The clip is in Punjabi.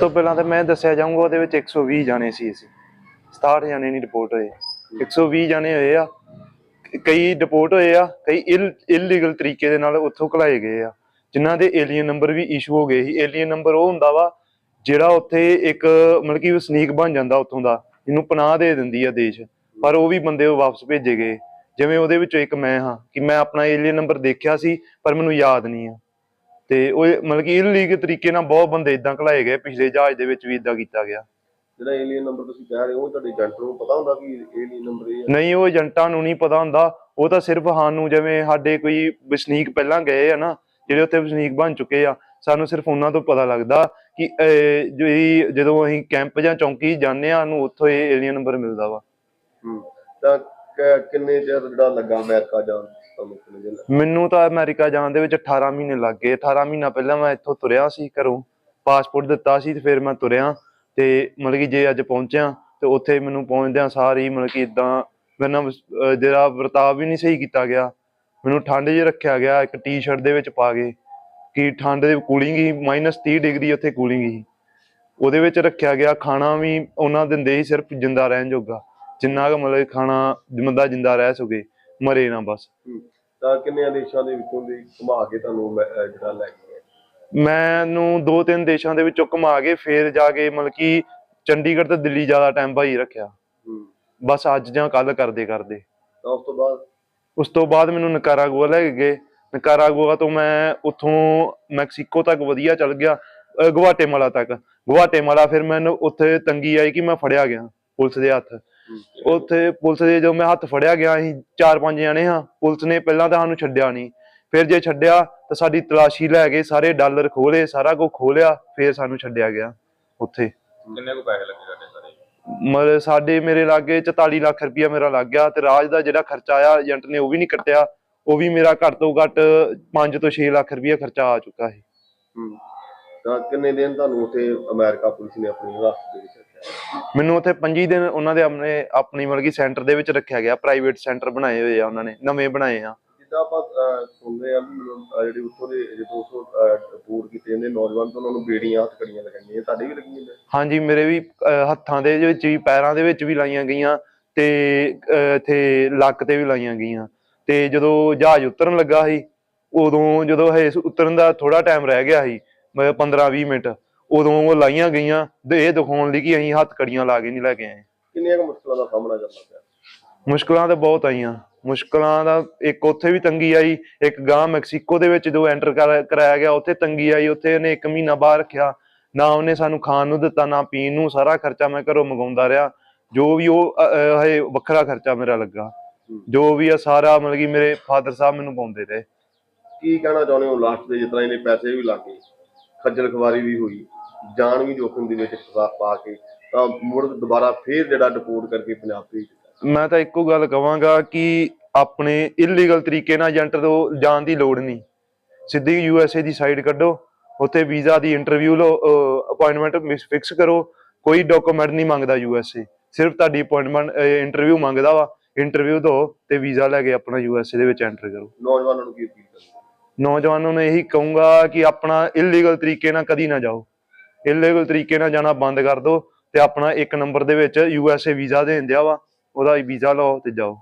ਤੋਂ ਪਹਿਲਾਂ ਤਾਂ ਮੈਂ ਦੱਸਿਆ ਜਾਊਂਗਾ ਉਹਦੇ ਵਿੱਚ 120 ਜਾਣੇ ਸੀ ਅਸੀਂ। 67 ਜਾਣੇ ਨਹੀਂ ਰਿਪੋਰਟ ਹੋਏ। 120 ਜਾਣੇ ਹੋਏ ਆ। ਕਈ ਡਿਪੋਰਟ ਹੋਏ ਆ, ਕਈ ਇਲੀਗਲ ਤਰੀਕੇ ਦੇ ਨਾਲ ਉੱਥੋਂ ਘਲਾਏ ਗਏ ਆ। ਜਿਨ੍ਹਾਂ ਦੇ ਏਲੀਅਨ ਨੰਬਰ ਵੀ ਇਸ਼ੂ ਹੋ ਗਏ ਸੀ। ਏਲੀਅਨ ਨੰਬਰ ਉਹ ਹੁੰਦਾ ਵਾ, ਜਿਹੜਾ ਉੱਥੇ ਇੱਕ ਮਤਲਬ ਕਿ ਵਸਨੀਕ ਬਣ ਜਾਂਦਾ ਉੱਥੋਂ ਦਾ, ਇਹਨੂੰ ਪਨਾਹ ਦੇ ਦਿੰਦੀ ਆ ਦੇਸ਼। ਪਰ ਉਹ ਵੀ ਬੰਦੇ ਉਹ ਵਾਪਸ ਭੇਜੇ ਗਏ। ਜਿਵੇਂ ਉਹਦੇ ਵਿੱਚੋਂ ਇੱਕ ਮੈਂ ਹਾਂ, ਕਿ ਮੈਂ ਆਪਣਾ ਏਲੀਅਨ ਨੰਬਰ ਦੇਖਿਆ ਸੀ, ਪਰ ਮੈਨੂੰ ਯਾਦ ਨਹੀਂ ਆ। ਤੇ ਉਹ ਮਤਲਬ ਕਿ ਇਲੀਗਲ ਤਰੀਕੇ ਨਾਲ ਬਹੁਤ ਬੰਦੇ ਇਦਾਂ ਘਲਾਏ ਗਏ ਪਿਛਲੇ ਜਹਾਜ਼ ਦੇ ਵਿੱਚ ਵੀ ਇਦਾਂ ਕੀਤਾ ਗਿਆ। ਜਿਹੜਾ ਏਲੀਅਨ ਨੰਬਰ ਤੁਸੀਂ ਕਹਿ ਰਹੇ ਹੋ ਤੁਹਾਡੇ ਏਜੰਟ ਨੂੰ ਪਤਾ ਹੁੰਦਾ ਕਿ ਏਲੀਅਨ ਨੰਬਰ ਇਹ ਹੈ ਨਹੀਂ ਉਹ ਏਜੰਟਾਂ ਨੂੰ ਨਹੀਂ ਪਤਾ ਹੁੰਦਾ। ਉਹ ਤਾਂ ਸਿਰਫ ਸਾਨੂੰ ਜਿਵੇਂ ਸਾਡੇ ਕੋਈ ਵਸਨੀਕ ਪਹਿਲਾਂ ਗਏ ਆ ਨਾ ਜਿਹੜੇ ਉੱਥੇ ਵਸਨੀਕ ਬਣ ਚੁੱਕੇ ਆ ਸਾਨੂੰ ਸਿਰਫ ਉਹਨਾਂ ਤੋਂ ਪਤਾ ਲੱਗਦਾ ਕਿ ਜਿਹੜੀ ਜਦੋਂ ਅਸੀਂ ਕੈਂਪ ਜਾਂ ਚੌਂਕੀ ਜਾਂਦੇ ਆ ਨੂੰ ਉੱਥੋਂ ਇਹ ਏਲੀਅਨ ਨੰਬਰ ਮਿਲਦਾ ਵਾ। ਹੂੰ। ਤਾਂ ਕਿੰਨੇ ਚਿਰ ਜਿਹੜਾ ਲੱਗਾ ਅਮਰੀਕਾ ਜਾਣ? ਤੁਹਾਨੂੰ ਕਿੰਨੇ ਦਿਨ ਲੱਗੇ? ਮੈਨੂੰ ਤਾਂ ਅਮਰੀਕਾ ਜਾਣ ਦੇ ਵਿੱਚ 18 ਮਹੀਨੇ ਲੱਗ ਗਏ। 18 ਮਹੀਨਾ ਪਹਿਲਾਂ ਮੈਂ ਇੱਥੋਂ ਤੁਰਿਆ ਸੀ ਘਰੋਂ। ਪਾਸਪੋਰਟ ਦਿੱਤਾ ਸੀ ਤੇ ਫਿਰ ਮੈਂ ਤੁਰਿਆ ਤੇ ਮਤਲਬ ਕਿ ਜੇ ਅੱਜ ਪਹੁੰਚਿਆ ਤੇ ਉੱਥੇ ਮੈਨੂੰ ਪਹੁੰਚਦਿਆਂ ਸਾਰੀ ਮਤਲਬ ਕਿ ਇਦਾਂ ਮੇਰੇ ਨਾਲ ਅਹ ਜਿਹੜਾ ਵਰਤਾਵ ਵੀ ਨਹੀਂ ਸਹੀ ਕੀਤਾ ਗਿਆ। ਮੈਨੂੰ ਠੰਡ 'ਚ ਰੱਖਿਆ ਗਿਆ, ਇੱਕ ਟੀ-ਸ਼ਰਟ ਦੇ ਵਿੱਚ ਪਾ ਕੇ ਕਿ ਠੰਡ ਦੇ ਕੂਲਿੰਗ ਹੀ -30 ਡਿਗਰੀ ਉੱਥੇ ਕੂਲਿੰਗ ਹੀ। ਉਹਦੇ ਵਿੱਚ ਰੱਖਿਆ ਗਿਆ ਖਾਣਾ ਵੀ ਉਹਨਾਂ ਦਿੰਦੇ ਸੀ ਸਿਰਫ ਜਿੰਦਾ ਰਹਿਣ ਜੋਗਾ। ਜਿੰਨਾ ਕੁ ਮਤਲਬ ਖਾਣਾ ਬੰਦਾ ਜਿੰਦਾ ਰਹਿ ਸਕੇ। ਮਰੇ ਨਾ ਬਸ। ਤਾਂ ਕਿੰਨੇ ਦੇਸ਼ਾਂ ਦੇ ਵਿੱਚੋਂ ਦੀ ਘੁਮਾ ਕੇ ਤੁਹਾਨੂੰ ਮੈਂ- ਅਹ ਜਿਹੜਾ ਲੈ ਕੇ ਗਏ ਮੈਨੂੰ ਦੋ ਤਿੰਨ ਦੇਸ਼ਾਂ ਦੇ ਵਿੱਚੋਂ ਘੁਮਾ ਕੇ ਫੇਰ ਜਾ ਕੇ ਮਤਲਬ ਕਿ ਚੰਡੀਗੜ੍ਹ ਤੇ ਦਿੱਲੀ ਜ਼ਿਆਦਾ ਟਾਈਮ ਭਾਈ ਰੱਖਿਆ। ਹੂੰ। ਬਸ ਅੱਜ ਜਾਂ ਕੱਲ ਕਰਦੇ ਕਰਦੇ। ਤਾਂ ਉਸ ਤੋਂ ਬਾਅਦ? ਉਸ ਤੋਂ ਬਾਅਦ ਮੈਨੂੰ ਨਿਕਾਰਾਗੁਆ ਲੈ ਕੇ ਗਏ। ਨਿਕਾਰਾਗੁਆ ਤੋਂ ਮੈਂ ਉੱਥੋਂ ਮੈਕਸੀਕੋ ਤੱਕ ਵਧੀਆ ਚੱਲ ਗਿਆ ਅਹ ਗੁਆਟੇਮਾਲਾ ਤੱਕ। ਗੁਆਟੇਮਾਲਾ ਫਿਰ ਮੈਨੂੰ ਉੱਥੇ ਤੰਗੀ ਆਈ ਕਿ ਮੈਂ ਫੜਿਆ ਗਿਆ ਪੁਲਿਸ ਦੇ ਹੱਥ। ਉੱਥੇ ਪੁਲਿਸ ਦੇ ਜਦੋਂ ਮੈਂ ਹੱਥ ਫੜਿਆ ਗਿਆ ਅਸੀਂ ਚਾਰ ਪੰਜ ਜਣੇ ਹਾਂ ਪੁਲਿਸ ਨੇ ਪਹਿਲਾਂ ਤਾਂ ਸਾਨੂੰ ਛੱਡਿਆ ਨਹੀਂ। ਫਿਰ ਜੇ ਛੱਡਿਆ ਤਾਂ ਸਾਡੀ ਤਲਾਸ਼ੀ ਲੈ ਕੇ ਸਾਰੇ ਡਾਲਰ ਖੋਲੇ ਸਾਰਾ ਕੁਝ ਖੋਲਿਆ ਫਿਰ ਸਾਨੂੰ ਛੱਡਿਆ ਗਿਆ ਉੱਥੇ। ਕਿੰਨੇ ਕੁ ਪੈਸੇ ਲੱਗੇ ਤੁਹਾਡੇ ਸਾਰੇ? ਮਤਲਬ ਸਾਡੇ ਮੇਰੇ ਲਾਗੇ 44 ਲੱਖ ਰੁਪਇਆ ਮੇਰਾ ਲੱਗ ਗਿਆ ਤੇ ਰਾਜ ਦਾ ਜਿਹੜਾ ਖਰਚਾ ਆਇਆ ਏਜੰਟ ਨੇ ਉਹ ਵੀ ਨਹੀਂ ਕੱਟਿਆ। ਉਹ ਵੀ ਮੇਰਾ ਘੱਟ ਤੋਂ ਘੱਟ 5 ਤੋਂ 6 ਲੱਖ ਰੁਪਇਆ ਖਰਚਾ ਆ ਚੁੱਕਾ ਹੈ ਹੂੰ। ਤਾਂ ਕਿੰਨੇ ਦਿਨ ਤੁਹਾਨੂੰ ਉੱਥੇ ਅਮਰੀਕਾ ਪੁਲਿਸ ਨੇ ਆਪਣੀ ਹਿਰਾਸਤ ਦੇ ਵਿੱਚ ਮੈਨੂੰ ਉੱਥੇ 25 ਦਿਨ ਉਹਨਾਂ ਦੇ ਆਪਣੇ ਆਪਣੀ ਮਤਲਬ ਕਿ ਸੈਂਟਰ ਦੇ ਵਿੱਚ ਰੱਖਿਆ ਗਿਆ ਪ੍ਰਾਈਵੇਟ ਸੈਂਟਰ ਬਣਾਏ ਹੋਏ ਆ ਉਹਨਾਂ ਨੇ ਨਵੇਂ ਬਣਾਏ ਆ। ਜਿੱਦਾਂ ਆਪਾਂ ਅਹ, ਸੁਣਦੇ ਆ ਵੀ ਮਤਲਬ, ਅਹ, ਜਿਹੜੇ ਉੱਥੋਂ ਦੇ ਜਦੋਂ ਉੱਥੋਂ ਟੂਰ ਕੀਤੇ ਜਾਂਦੇ ਨੌਜਵਾਨ ਤਾਂ ਉਹਨਾਂ ਨੂੰ ਬੇੜੀਆਂ ਹੱਥਕੜੀਆਂ ਲਗਾਈਆਂ ਤੁਹਾਡੇ ਵੀ ਲੱਗੀਆਂ ਨੇ? ਹਾਂਜੀ ਮੇਰੇ ਵੀ ਅਹ, ਹੱਥਾਂ ਦੇ ਵਿੱਚ ਵੀ ਪੈਰਾਂ ਦੇ ਵਿੱਚ ਵੀ ਲਾਈਆਂ ਗਈਆਂ ਤੇ ਅਹ, ਇੱਥੇ ਲੱਕ ਤੇ ਵੀ ਲਾਈਆਂ ਗਈਆਂ। ਤੇ ਜਦੋਂ ਜਹਾਜ਼ ਉਤਰਨ ਲੱਗਾ ਸੀ ਉਦੋਂ ਜਦੋਂ ਹੈ ਉਤਰਨ ਦਾ ਥੋੜਾ ਟਾਈਮ ਰਹਿ ਗਿਆ ਸੀ 15 20 ਮਿੰਟ ਉਦੋਂ ਉਹ ਲਾਈਆਂ ਗਈਆਂ ਤੇ ਇਹ ਦਿਖਾਉਣ ਲਈ ਕਿ ਅਸੀਂ ਹੱਥ ਕੜੀਆਂ ਲਾ ਕੇ ਨਹੀਂ ਲੈ ਕੇ ਆਏ। ਕਿੰਨੀਆਂ ਕੁ ਮੁਸ਼ਕਲਾਂ ਦਾ ਸਾਹਮਣਾ ਕਰਨਾ ਪਿਆ? ਮੁਸ਼ਕਲਾਂ ਤਾਂ ਬਹੁਤ ਆਈਆਂ। ਮੁਸ਼ਕਲਾਂ ਦਾ ਇੱਕ ਉੱਥੇ ਵੀ ਤੰਗੀ ਆਈ ਇੱਕ ਗਾਂ ਮੈਕਸੀਕੋ ਦੇ ਵਿੱਚ ਜਦੋਂ ਐਂਟਰ ਕਰਾਇਆ ਗਿਆ ਉੱਥੇ ਤੰਗੀ ਆਈ ਉੱਥੇ ਉਹਨੇ ਇੱਕ ਮਹੀਨਾ ਬਾਹਰ ਰੱਖਿਆ। ਨਾ ਉਹਨੇ ਸਾਨੂੰ ਖਾਣ ਨੂੰ ਦਿੱਤਾ ਨਾ ਪੀਣ ਨੂੰ ਸਾਰਾ ਖਰਚਾ ਮੈਂ ਘਰੋਂ ਮੰਗਾਉਂਦਾ ਰਿਹਾ। ਜੋ ਵੀ ਉਹ ਅ, ਅ, ਹੈ ਵੱਖਰਾ ਖਰਚਾ ਮੇਰਾ ਲੱਗਾ। ਜੋ ਵੀ ਆ ਸਾਰਾ ਮਤਲਬ ਕਿ ਮੇਰੇ ਫਾਦਰ ਸਾਹਿਬ ਮੈਨੂੰ ਪਾਉਂਦੇ ਰਹੇ। ਕੀ ਕਹਿਣਾ ਚਾਹੁੰਦੇ ਹੋ ਲਾਸਟ ਦੇ ਜਿਸ ਤਰ੍ਹਾਂ ਇਹਨੇ ਪੈਸੇ ਵੀ ਲਾਗੇ ਖੱਜਲ ਖਵਾਰੀ ਵੀ ਹੋਈ? ਜਾਨ ਵੀ ਜੋਖਮ ਦੇ ਵਿੱਚ ਫਸਾ ਪਾ ਕੇ ਤਾਂ ਮੁੜ ਦੁਬਾਰਾ ਫੇਰ ਜਿਹੜਾ ਡਿਪੋਰਟ ਕਰਕੇ ਪੰਜਾਬ ਭੇਜ ਦਿੱਤਾ। ਮੈਂ ਤਾਂ ਇੱਕੋ ਗੱਲ ਕਵਾਂਗਾ ਕਿ ਆਪਣੇ ਇਲੀਗਲ ਤਰੀਕੇ ਨਾਲ ਏਜੰਟ ਤੋਂ ਜਾਣ ਦੀ ਲੋੜ ਨਹੀਂ। ਸਿੱਧੀ ਯੂ ਐਸ ਏ ਦੀ ਸਾਈਡ ਕੱਢੋ ਉੱਥੇ ਵੀਜ਼ਾ ਦੀ ਇੰਟਰਵਿਊ ਲਓ ਅਪਾਇੰਟਮੈਂਟ ਫਿਕਸ ਕਰੋ ਕੋਈ ਡਾਕੂਮੈਂਟ ਨਹੀਂ ਮੰਗਦਾ ਯੂ ਐਸ ਏ ਸਿਰਫ ਤੁਹਾਡੀ ਅਪਾਇੰਟਮੈਂਟ ਇੰਟਰਵਿਊ ਮੰਗਦਾ ਵਾ। ਇੰਟਰਵਿਊ ਦਿਓ ਤੇ ਵੀਜ਼ਾ ਲੈ ਕੇ ਆਪਣਾ ਯੂ ਐਸ ਏ ਦੇ ਵਿੱਚ ਐਂਟਰ ਕਰੋ। ਨੌਜਵਾਨਾਂ ਨੂੰ ਕੀ ਅਪੀਲ ਕਰਦੇ ਨੌਜਵਾਨਾਂ ਨੂੰ ਇਹੀ ਕਹੂੰਗਾ ਕਿ ਆਪਣਾ ਇਲੀਗਲ ਤਰੀਕੇ ਨਾਲ ਕਦੀ ਨਾ ਜਾਓ। ਇਲੀਗਲ ਤਰੀਕੇ ਨਾਲ ਜਾਣਾ ਬੰਦ ਕਰ ਦਿਓ ਤੇ ਆਪਣਾ ਇੱਕ ਨੰਬਰ ਦੇ ਵਿੱਚ ਯੂ ਐਸ ਏ ਵੀਜ਼ਾ ਦੇਣ ਦਿਆ ਵਾ, ਉਹਦਾ ਵੀਜ਼ਾ ਲਓ ਤੇ ਜਾਓ।